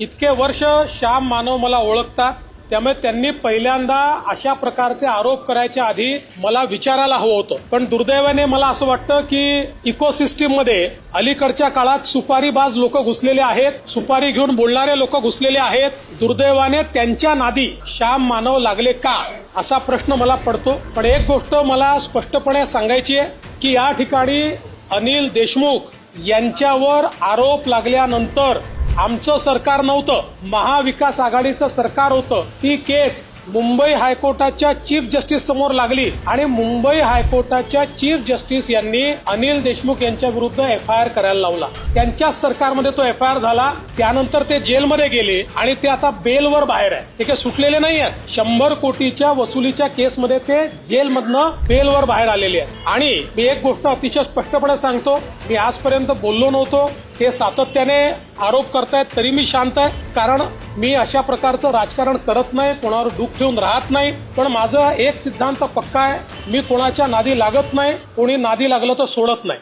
इतके वर्ष श्याम मानव मला ओळखतात त्यामुळे त्यांनी पहिल्यांदा अशा प्रकारचे आरोप करायच्या आधी मला विचारायला हवं होतं. पण दुर्दैवाने मला असं वाटतं की इकोसिस्टीममध्ये अलीकडच्या काळात सुपारीबाज लोक घुसलेले आहेत सुपारी घेऊन बोलणारे लोक घुसलेले आहेत. दुर्दैवाने त्यांच्या नादी श्याम मानव लागले का? असा प्रश्न मला पडतो. पण एक गोष्ट मला स्पष्टपणे सांगायची आहे की या ठिकाणी अनिल देशमुख यांच्यावर आरोप लागल्यानंतर आमचं सरकार नव्हतं. महाविकास आघाडीचं सरकार होतं. ती केस मुंबई हायकोर्टाच्या चीफ जस्टिस समोर लागली. आणि मुंबई हायकोर्टाच्या चीफ जस्टिस यांनी अनिल देशमुख यांच्या विरुद्ध एफ आय आर करायला लावला. त्यांच्याच सरकारमध्ये तो एफ आय आर झाला. त्यानंतर ते जेलमध्ये गेले आणि ते आता बेलवर बाहेर आहे. ते काही सुटलेले नाही आहेत. शंभर कोटीच्या वसुलीच्या केसमध्ये ते जेलमधनं बेलवर बाहेर आलेले आहेत. आणि मी एक गोष्ट अतिशय स्पष्टपणे सांगतो. मी आजपर्यंत बोललो नव्हतो. हे सातत्याने आरोप करतायत तरी मी शांत आहे. कारण मी अशा प्रकारचं राजकारण करत नाही कोणावर दुःख ठेवून राहत नाही. पण माझा एक सिद्धांत पक्का आहे मी कोणाच्या नादी लागत नाही कोणी नादी लागलं तर सोडत नाही.